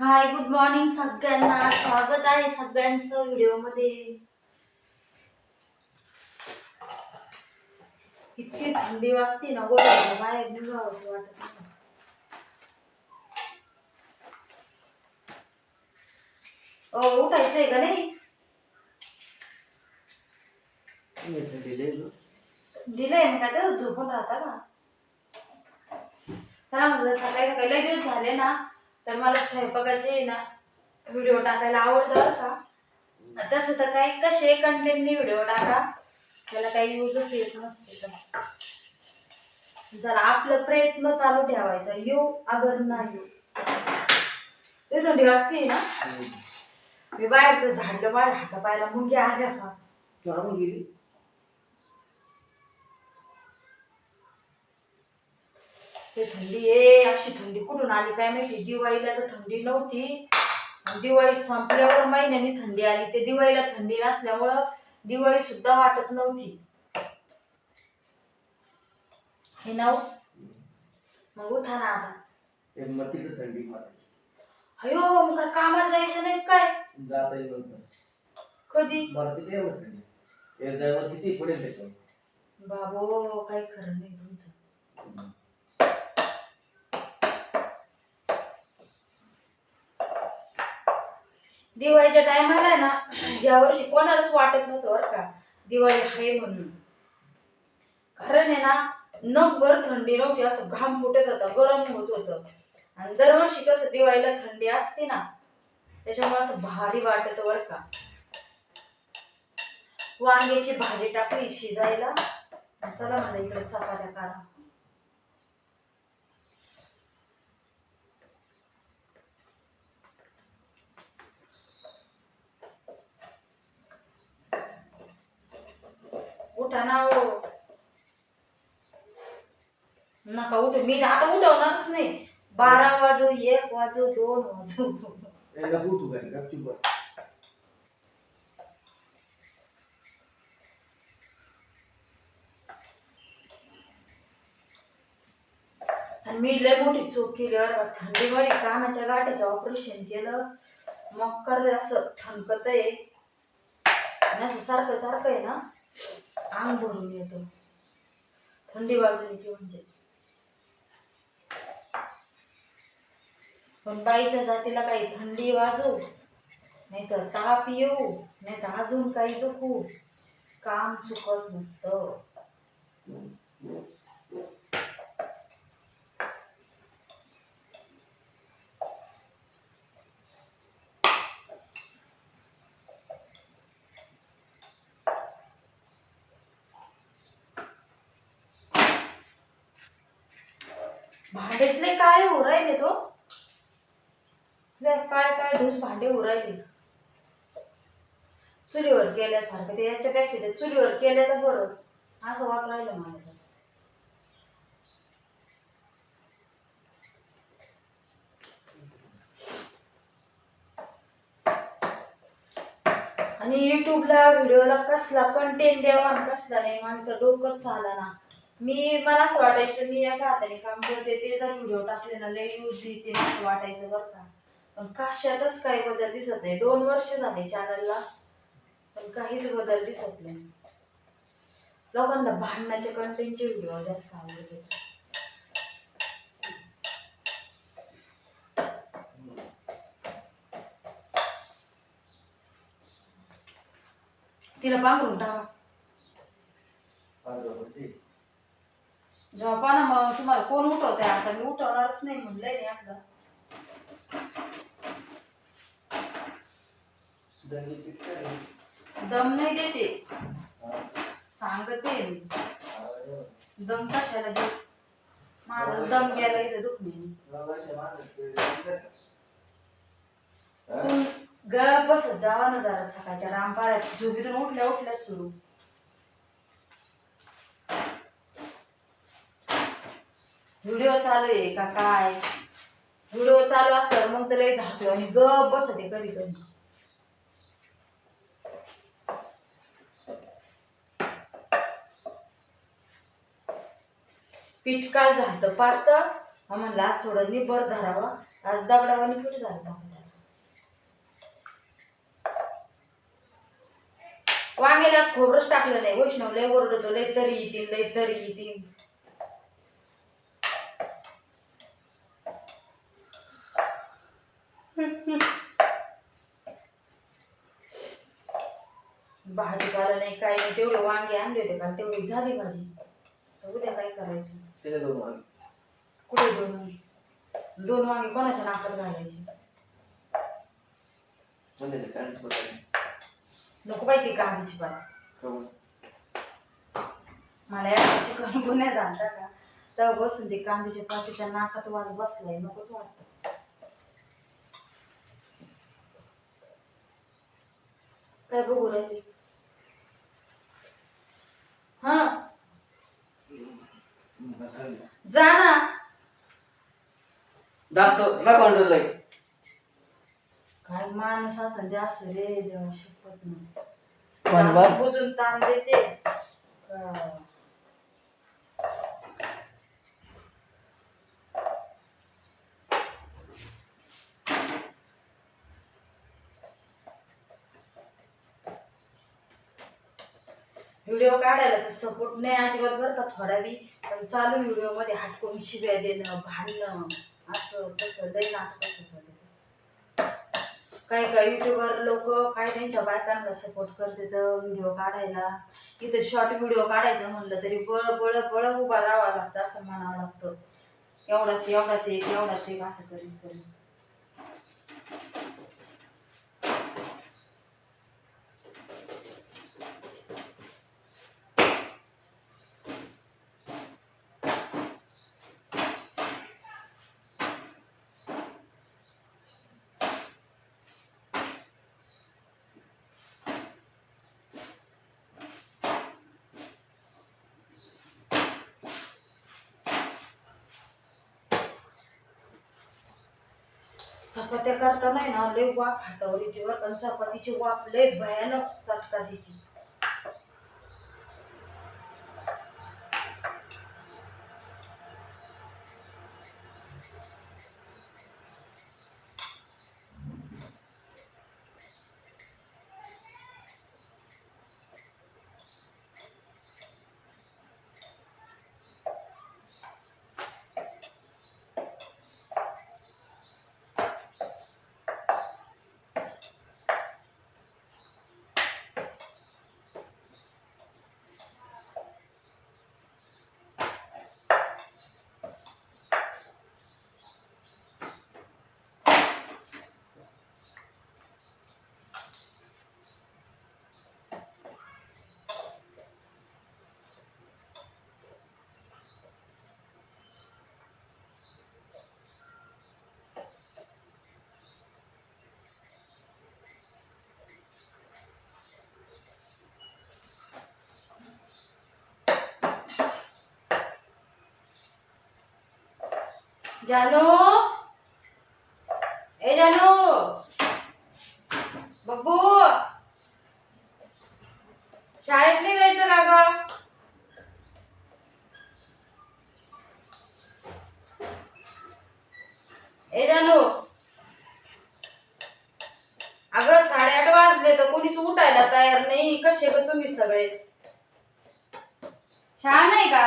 Hi good morning सगळ्यांना. स्वागत आहे सगळ्यांचं व्हिडिओमध्ये. इतकी थंडी वाजते ना गोळ्या बाहेर निघावं असं वाटत नाही. ओ उठायचंय का नाही? दिलंय मग काय तर झोपून राहता का चला म्हटलं सकाळी सकाळी लय दिवस झाले ना. तर मला स्वयंपाकाचे ना व्हिडिओ टाकायला आवडतं बरं का. तसं तर काही कसे कंटेंटनी व्हिडिओ टाका. त्याला काही यूजच येत नसते तर जरा आपलं प्रयत्न चालू ठेवायचा. येऊ अगर ना येऊ ते थंडी वाजते ना. मी बाहेरचं झाडलं माझ्या हातापायला मुंगी आल्या फार ते थंडी आहे अशी थंडी कुठून आली? काय माहिती? दिवाळीला तर थंडी नव्हती. दिवाळी संपल्यावर महिन्यानी थंडी आली. ते दिवाळीला थंडी नसल्यामुळं दिवाळी सुद्धा वाटत नव्हती. हे नाव? मग उठा ना आता. थंडी मारायची. अयो मग काय कामाला जायचं नाही काय? जाता येईल नंतर. कधी? मला किती एवढं थंडी एक ड्रायव्हर किती पडेल त्याच्यावर बाबो काही खरं नाही तुमचं. दिवाळीच्या टायमाला ना या वर्षी कोणालाच वाटत नव्हतं बरं का दिवाळी आहे म्हणून. कारण आहे ना नगभर थंडी नव्हती असं घाम फुटत होता गरम होत होतं. आणि दरवर्षी कसं दिवाळीला थंडी असते ना त्याच्यामुळे असं भारी वाटत बरं का. वांग्याची भाजी टाकली शिजायला. चला मला इकडे चपात्या करा. उठा ना हो नका उठ. मी आता उठवणारच नाही. बारा वाजो एक वाजो दोन वाजो. उठू काय गपचूप बस. आणि मी लय मोठी चूक केली बरं का. थंडीमध्ये कानाच्या गाठीचं ऑपरेशन केलं. मग कर असं ठणकत आहे असं सारखं सारखं आहे ना. अंग भरून येतं. थंडी वाजून येते म्हणजे. पण बाईच्या जातीला काही थंडी वाजू नाही तर ताप येऊ नाही तर अजून काही दुखू. काम चुकत नसतं भांडेच लय काळे हो राहिले तो लय रोज भांडे उरायली. राहिले चुलीवर केल्यासारखं ते याच्यापेक्षा ते चुलीवर केलेलं बरं. असं वापरायला माझं आणि युट्यूबला व्हिडिओला कसला कंटेंट द्यावा आणि कसला नाही माणसं तर डोकंच झाला ना. मी मला असं वाटायचं मी एका हाताने काम करते ते जर व्हिडिओ टाकले ना लय यूज देते असं वाटायचं बरं का. पण कशातच काही बदल दिसत नाही. दोन वर्ष झाले चॅनलला पण काहीच बदल दिसत नाही. लोकांना भांडणाचे कंटेंटचे व्हिडिओ जास्त आवडते. तिला पांघरून टाका. झोपा ना मग तुम्हाला कोण उठवतंय? आता मी उठवणारच नाही म्हणलंय नाही आता दंडी किती आहे? दम नाही देते. सांगते मी. दम कशाला दे माझा दम गेला इथं दुखणे. ते ग बसत जावा ना जरा सकाळच्या रामपारात झोपीतून उठल्या उठल्या सुरू. व्हिडिओ चालू आहे का काय? व्हिडिओ चालू असतात मग तर लय झातो आणि ग बसते कधी कधी. पीठ काल झालं पातळ हा म्हणलं आज थोडं निबर धरावं. आज दगडावाने फिट झालं चांगलं वांग्याला आज खोबरंच टाकलं नाही वैष्णव लय ओरडतो लय तरी येतील लय तरी येतील. भाजीपाला नाही काय नाही तेवढे वांगे आणले होते का? तेवढी झाली भाजी. उद्या काही करायचं. त्याच्या दोन वांगे. कुठे दोन वांगे दोन वांगे कोणाच्या नाकात घालायचे? म्हणजे ते. नको पाहिजे कांद्याची पात कबूल. मला या चिकन गुन्हे झाला का? तेव्हा बसून ते कांद्याच्या पातीच्या नाकात वाज बसलाय नकोच वाटतं. काय बघू राहिली हा जा ना दाखव. काय माणूस असं जास्त रे देवा शपथ नाही. बुजून ताण देते. का- व्हिडिओ काढायला तर सपोर्ट नाही अजिबात बरं का थोडा बी पण चालू व्हिडिओमध्ये हटकून शिव्या देणं भांडणं. असं तसं लय नाटक असं काही काही युट्यूबर लोक काय त्यांच्या बायकांना सपोर्ट करते तर व्हिडिओ काढायला. इथं शॉर्ट व्हिडिओ काढायचं म्हणलं तरी बळ बळ बळ उभा राहावा लागतं असं म्हणावं लागतं. एवढाच एवढाच एक एवढाच एक असं करीत करीत चपात्या करताना आहे ना लय वाफ हातावर येते बरं पण चपातीची वाफ लय भयानक चटका देते. जानू ए जानू बब्बू. शाळेत नाही जायचं का ग? ए जानू अगं साडेआठ वाजले तर कोणीच उठायला तयार नाही. कसे ग तुम्ही सगळेच? छान आहे का?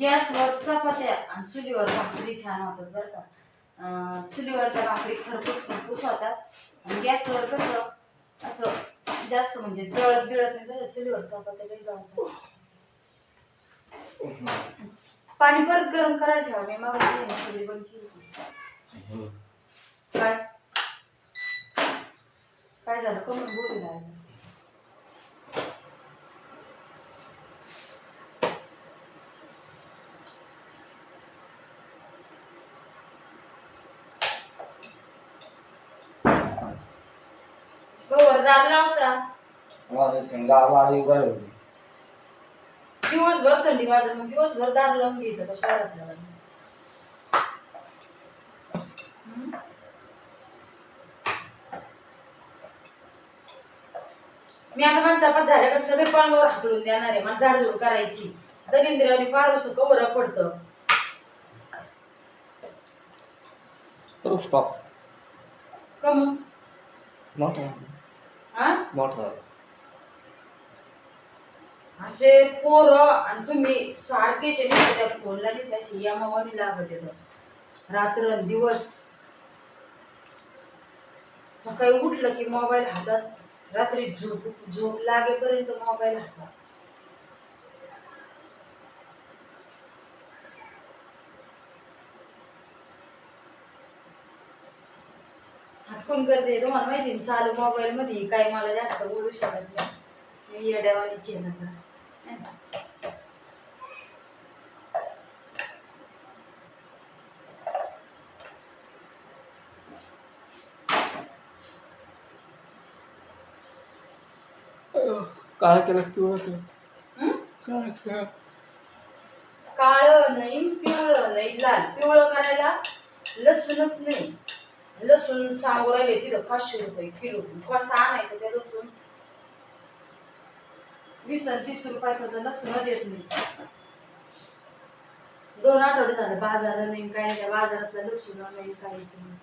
गॅसवर चपात्या आणि चुलीवर भाकरी छान होतात बरं का. अं, चुलीवरच्या भाकरी खरपूस खरपूस होतात. आणि गॅसवर कसं असं जास्त म्हणजे जळत बिळत नाही तसं चुलीवर चपात्या काही जळतात. पाणी परत गरम करायला ठेवा मी मग चुली बंद केली काय? काय झालं? कमी बोलू लागलं खबरदार लावता. दिवसभर थंडी वाजत मग दिवसभर दार लावून घ्यायचं का शहरातलं मी आता माणसा पण झाल्या का सगळे पांगावर हाकलून देणार आहे मला झाडझूड करायची. दलिंद्राने पारोस कवर पडतं. करू स्टॉप कम मोठं. असे पोरं आणि तुम्ही सारखेच त्या फोनला अशी यमावानी लागत येतं. रात्र दिवस. सकाळी उठलं की मोबाईल हातात रात्री झोप झोप लागेपर्यंत मोबाईल हातात. हटकून करते तुम्हाला माहिती ना, चालू मोबाईल मध्ये काही मला जास्त बोलू शकत नाही. मी येड्यावानी केलं तर? काळ केलं पिवळं केलं. हं? काळ नाही पिवळं नाही लाल. पिवळं करायला लसूणच नाही. लसूण सांगू राहिले तिथं पाचशे रुपये किलो. कसा आणायचं ते लसूण. वीस आणि तीस रुपयाचं लसूण देत नाही. दोन आठवडे झालं बाजार नाही काय नाही त्या बाजारातलं लसूण नाही काहीच नाही.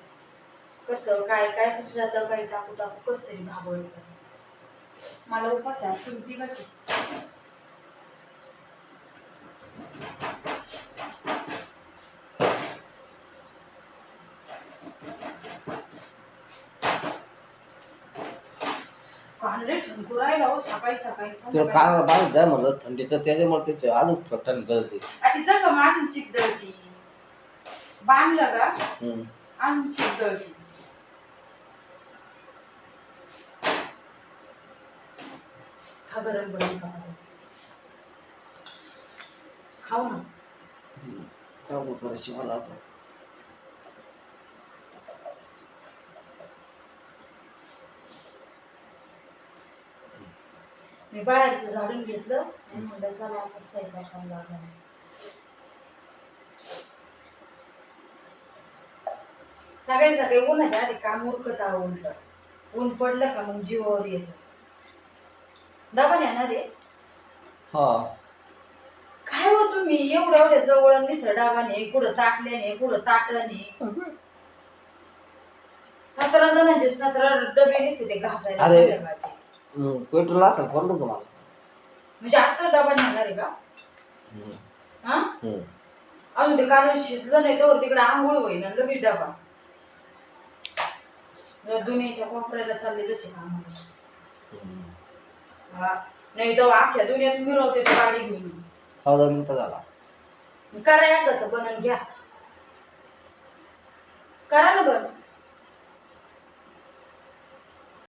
कसं काय काय कसं जातं काही टाकू टाकू कसं तरी भागवायचं. मला उपास आहे तुम्ही कशी कांदे ठणकू राहिला हो सकाळी सकाळी तुला संध्याकाळी. बाहेर जाय म्हणलं थंडीचं त्याच्यामुळे त्याचे अजून थंड जळते. आणि जग अजून चिकदळती बांधलं का? हम्म. अजून चिकदळती खा गरम गरम चपाती. खाऊ ना. काय करायची मला आता. मी बाहेरचं झाडून घेतलं म्हणलं चला आता स्वयंपाकाला लागायला. सकाळी सकाळी उन्हाच्या आधी काम उरकत उलट ऊन पडलं का मग जीवावर येत. डबा येणार आहे? हा. काय हो तुम्ही? एवढ्या एवढ्या जवळ निसर डाबाने पुढं ताटल्याने पुढं ताटने. सतरा जणांचे सतरा डबे निसे ते घासायला पेट्रोल असेल पडलं तुम्हाला. म्हणजे आता डबा नेणार आहे का. हा? हम्म. अजून ते काढून शिजलं नाही तर तिकडे आंघोळ होईल आणि लगेच डबा. दुनियेच्या कोपऱ्याला चालले जसे काम. हम्म. हा. नाही तर अख्ख्या दुनियात मिरवते ते गाडी घेऊन. चौदा मिनिटं झाला. करा एकदाच बनन घ्या. करा ना बन